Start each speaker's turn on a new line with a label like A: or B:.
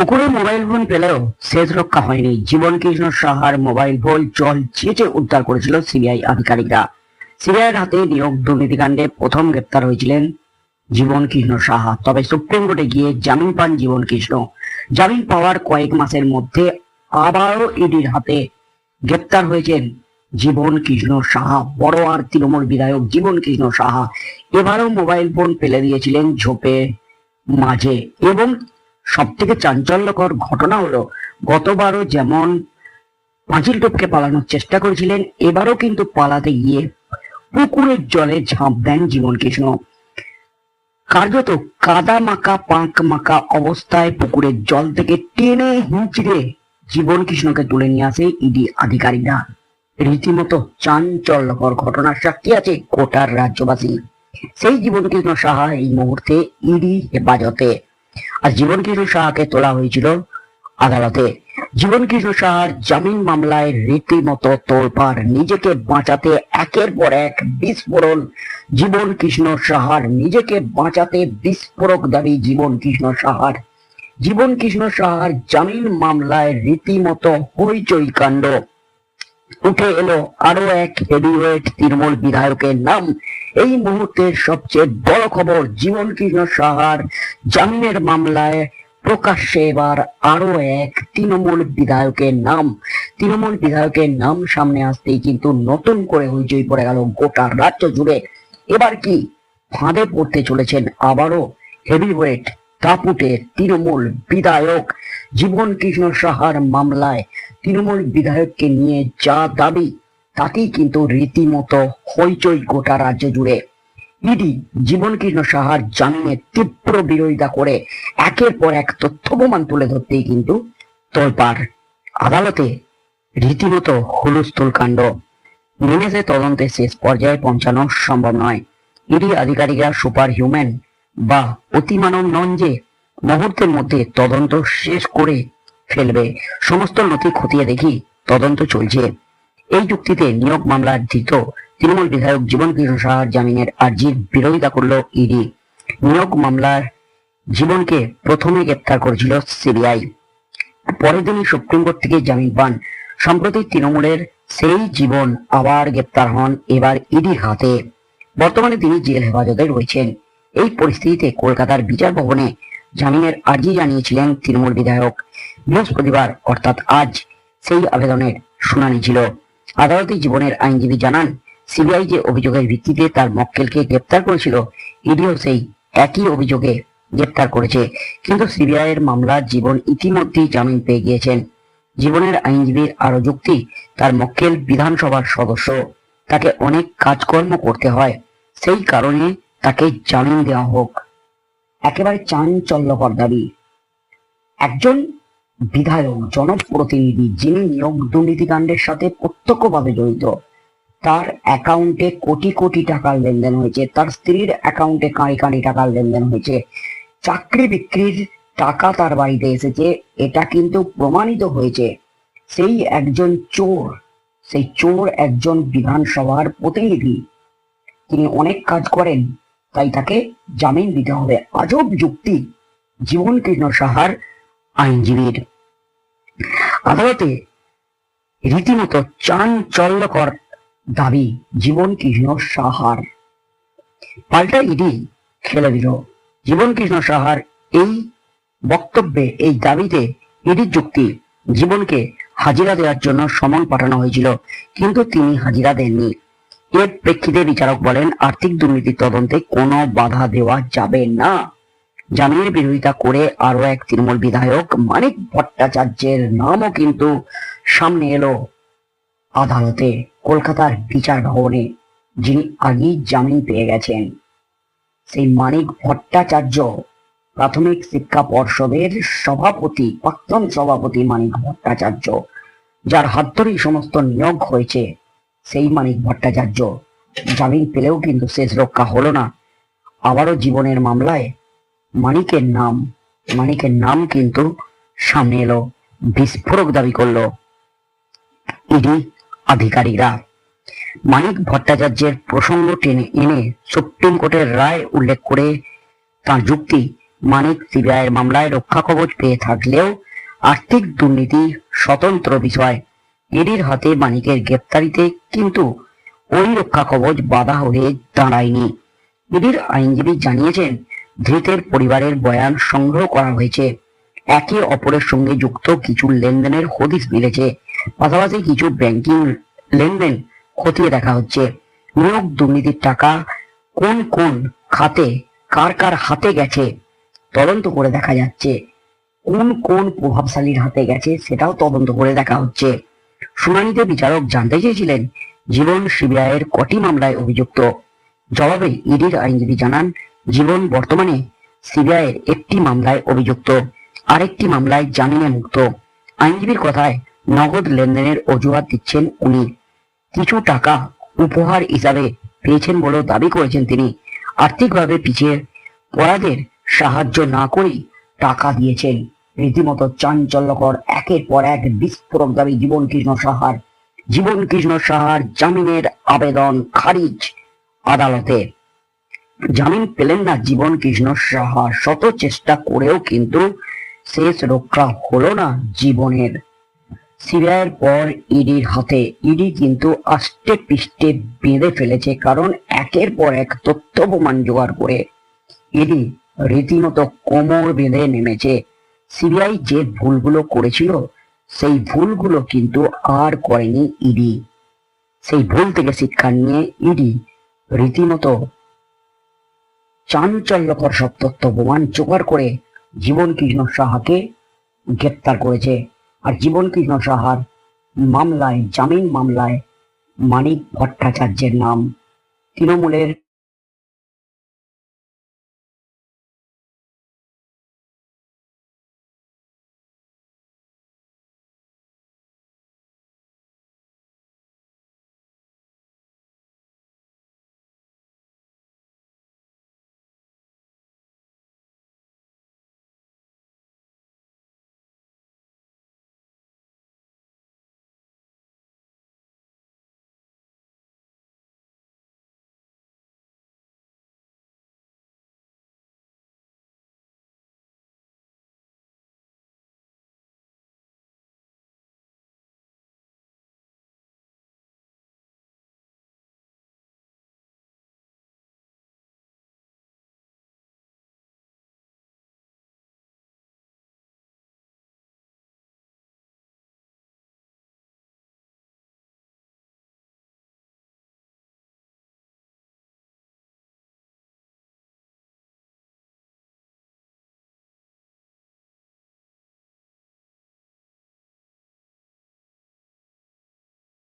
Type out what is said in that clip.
A: পুকুরে mobile phone পেলেও শেষ রক্ষা হয়নি। জীবন কৃষ্ণ সাহার মোবাইল ফোন জল চেটে উদ্ধার করেছিল সিবিআই আধিকারিকরা। সিবিআইয়ের হাতে নিয়োগ দুর্নীতিকাণ্ডে প্রথম গ্রেপ্তার হয়েছিলেন জীবন কৃষ্ণ সাহা। তবে সুপ্রিম কোর্টে গিয়ে জামিন পান জীবন কৃষ্ণ। জামিন পাওয়ার কয়েক মাসের মধ্যে আবারও ইডির হাতে গ্রেপ্তার হয়েছেন জীবন কৃষ্ণ সাহা। বড় আর তৃণমূল বিধায়ক জীবন কৃষ্ণ সাহা এবারও মোবাইল ফোন ফেলে দিয়েছিলেন ঝোপে মাঝে এবং সব থেকে চাঞ্চল্যকর ঘটনা হলো, গতবারও যেমন পাঁচিল টপকে পালানোর চেষ্টা করেছিলেন, এবারও কিন্তু পালাতে গিয়ে পুকুরের জলে ঝাঁপ দেন জীবন কৃষ্ণ কার্যত কাদা মাখা পাঁক মাখা অবস্থায় পুকুরের জল থেকে টেনে হিঁচড়ে জীবন কৃষ্ণকে তুলে নিয়ে আসে ইডি আধিকারিকরা। রীতিমতো চাঞ্চল্যকর ঘটনার সাক্ষী আছে কোটার রাজ্যবাসী। সেই জীবন কৃষ্ণ সাহা এই মুহূর্তে ইডি হেফাজতে। আর জীবন কৃষ্ণ সাহাকে তোলা হয়েছিল? আদালতে। জীবন কৃষ্ণ সাহার জামিন মামলায় রীতিমতো তোলপাড়। নিজেকে বাঁচাতে একের পর এক বিস্ফোরণ জীবন কৃষ্ণ সাহার। নিজেকে বাঁচাতে বিস্ফোরক দাবি জীবন কৃষ্ণ সাহার। জীবন কৃষ্ণ সাহার জামিন মামলায় রীতিমতো হইচই কাণ্ড। উঠে এলো আরও এক হেভিওয়েট তৃণমূল বিধায়কের নাম। এই মুহূর্তের সবচেয়ে বড় খবর জীবন কৃষ্ণ সাহার জামিনের মামলায় প্রকাশ্যে এবার আরও এক তৃণমূল বিধায়কের নাম। তৃণমূল বিধায়কের নাম সামনে আসতেই কিন্তু নতুন করে হইচই পড়ে গেল গোটা রাজ্য জুড়ে। এবার কি ফাঁদে পড়তে চলেছেন আবারও হেভিওয়েট দাপুটে তৃণমূল বিধায়ক জীবন কৃষ্ণ সাহার মামলায় তৃণমূল বিধায়ককে নিয়ে যা দাবি, তাতেই কিন্তু রীতিমতো হইচই গোটা রাজ্য জুড়ে। ইডি জীবন কৃষ্ণ সাহার জামিনের তীব্র বিরোধিতা করে একের পর এক তথ্য প্রমাণ তুলে ধরতেই কিন্তু তোলপাড়। আদালতে রীতিমতো হুলস্থুল কাণ্ড। মিনেসে তদন্তে শেষ পর্যায়ে পৌঁছানো সম্ভব নয়। ইডি আধিকারিকরা সুপার হিউম্যান বা অতিমানব নন যে মুহূর্তের মধ্যে তদন্ত শেষ করে ফেলবে। সমস্ত নথি খতিয়ে দেখি তদন্ত চলছে। এই যুক্তিতে নিয়োগ মামলার ধৃত তৃণমূল বিধায়ক জীবন কৃষ্ণ সাহার জামিনের আর্জির বিরোধিতা করল ইডি। নিয়োগ মামলার জীবনকে প্রথমে গ্রেপ্তার করেছিল সিবিআই। পরের দিনই সুপ্রিম কোর্ট থেকে জামিন পান। সম্প্রতি তৃণমূলের সেই জীবন আবার গ্রেপ্তার হন এবার ইডির হাতে। বর্তমানে তিনি জেল হেফাজতে রয়েছেন। এই পরিস্থিতিতে কলকাতার বিচার ভবনে জামিনের আর্জি জানিয়েছিলেন তৃণমূল বিধায়ক। বৃহস্পতিবার, অর্থাৎ আজ, সেই আবেদনের শুনানি ছিল। আদালতে জীবনের আইনজীবী জানান, সিবিআই যে অভিযোগের ভিত্তিতে তার মক্কেলকে গ্রেপ্তার করেছিল ইডিও সেই একই অভিযোগে গ্রেপ্তার করেছে। কিন্তু সিবিআই এর মামলা জীবন ইতিমধ্যেই জামিন পেয়ে গিয়েছেন। জীবনের আইনজীবীর আরও যুক্তি, তার মক্কেল বিধানসভার সদস্য, তাকে অনেক কাজকর্ম করতে হয়। সেই কারণে তাকে জামিন দেওয়া হোক। একেবারে চাঞ্চল্যকর দাবি একজন বিধায়ক, জনপ্রতিনিধি যিনি নিয়োগ দুর্নীতিকাণ্ডের সাথে প্রত্যক্ষভাবে জড়িত, তার অ্যাকাউন্টে কোটি কোটি টাকার লেনদেন হয়েছে, তার স্ত্রীর অ্যাকাউন্টে কাঁড়ি কাঁড়ি টাকার লেনদেন হয়েছে, চাকরি বিক্রির টাকা তার বাড়িতে এসেছে, এটা কিন্তু প্রমাণিত হয়েছে। সেই একজন চোর, সেই চোর একজন বিধানসভার প্রতিনিধি, তিনি অনেক কাজ করেন তাই তাকে জামিন দিতে হবে। আজব যুক্তি জীবন কৃষ্ণ সাহার আইনজীবীর। আদালতে রীতিমতো চাঞ্চল্যকর দাবি জীবন কৃষ্ণ সাহার। পাল্টা ইডি খেলে দিল। জীবন কৃষ্ণ সাহার এই বক্তব্যে, এই দাবিতে ইডির যুক্তি জীবনকে হাজিরা দেওয়ার জন্য সমন পাঠানো হয়েছিল, কিন্তু তিনি হাজিরা দেননি। এর প্রেক্ষিতে বিচারক বলেন, আর্থিক দুর্নীতির তদন্তে কোনো বাধা দেওয়া যাবে না। জামিনের বিরোধিতা করে আরও এক তৃণমূল বিধায়ক মানিক ভট্টাচার্যের নামও কিন্তু সামনে এলো আদালতে, কলকাতার বিচার ভবনে, যিনি আগেই জামিন পেয়ে গেছেন। সেই মানিক ভট্টাচার্য প্রাথমিক শিক্ষা পর্ষদের সভাপতি, প্রাক্তন সভাপতি মানিক ভট্টাচার্য, যার হাত ধরেই সমস্ত নিয়োগ হয়েছে। সেই মানিক ভট্টাচার্য। জামিন পেলেও কিন্তু শেষ রক্ষা হলো না। আবারও জীবনের মামলায় মানিকের নাম মানিকের নাম কিন্তু সামনে এলো, বিস্ফোরক দাবি করল ইডি আধিকারিকরা। মানিক ভট্টাচার্যের প্রসঙ্গ টেনে এনে সুপ্রিম কোর্টের রায় উল্লেখ করে তার যুক্তি, মানিক সিবিআইয়ের মামলায় রক্ষা কবচ পেয়ে থাকলেও আর্থিক দুর্নীতি স্বতন্ত্র বিষয়। ইডির হাতে মানিকের গ্রেপ্তারিতে কিন্তু ওই রক্ষা কবচ বাধা হয়ে দাঁড়ায়নি। ইডির আইনজীবী জানিয়েছেন, ধৃতের পরিবারের বয়ান সংগ্রহ করা হয়েছে। একে অপরের সঙ্গে যুক্ত কিছু লেনদেনের হদিস মিলেছে। পাশাপাশি কিছু ব্যাংকিং লেনদেন খতিয়ে দেখা হচ্ছে। নিয়োগ দুর্নীতির টাকা কোন কোন খাতে কার কার হাতে গেছে তদন্ত করে দেখা যাচ্ছে। কোন কোন প্রভাবশালীর হাতে গেছে সেটাও তদন্ত করে দেখা হচ্ছে। শুনানিতে বিচারক জানতে চেয়েছিলেন, জীবন সিবিআইয়ের কটি মামলায় অভিযুক্ত। জবাবে ইডির আইনজীবী জানান, জীবন বর্তমানে সিবিআইয়ের একটি মামলায় অভিযুক্ত, আরেকটি মামলায় জামিনে মুক্ত। আইনজীবীর কথায় নগদ লেনদেনের অজুহাত দিচ্ছেন উনি। কিছু টাকা উপহার হিসাবে পেয়েছেন বলেও দাবি করেছেন তিনি। আর্থিকভাবে পিছিয়ে পড়াদের সাহায্য না করেই টাকা দিয়েছেন। রীতিমতো চাঞ্চল্যকর, একের পর এক বিস্ফোরক দাবি জীবন কৃষ্ণ সাহার, জীবন কৃষ্ণ সাহার জামিনের আবেদন খারিজ আদালতে। জামিন পেলেন না জীবন কৃষ্ণ সাহা, শত চেষ্টা করেও কিন্তু শেষ রক্ষা হলো না জীবনের। সিবিআইয়ের পর ইডির হাতে, ইডি কিন্তু আষ্টে পিষ্টে বেঁধে ফেলেছে কারণ একের পর এক তথ্য প্রমাণ জোগাড় করে। ইডি রীতিমতো কোমর বেঁধে নেমেছে। সিবিআই যে ভুলগুলো করেছিল, সেই ভুলগুলো কিন্তু আর করেনি ইডি। সেই ভুল থেকে শিক্ষা নিয়ে ইডি রীতিমতো চাঞ্চল্যকর সব তথ্য প্রমাণ জোগাড় করে জীবন কৃষ্ণ সাহাকে গ্রেপ্তার করেছে। আর জীবন কৃষ্ণ সাহার মামলায়, জামিন মামলায় মানিক ভট্টাচার্যের নাম। তৃণমূলের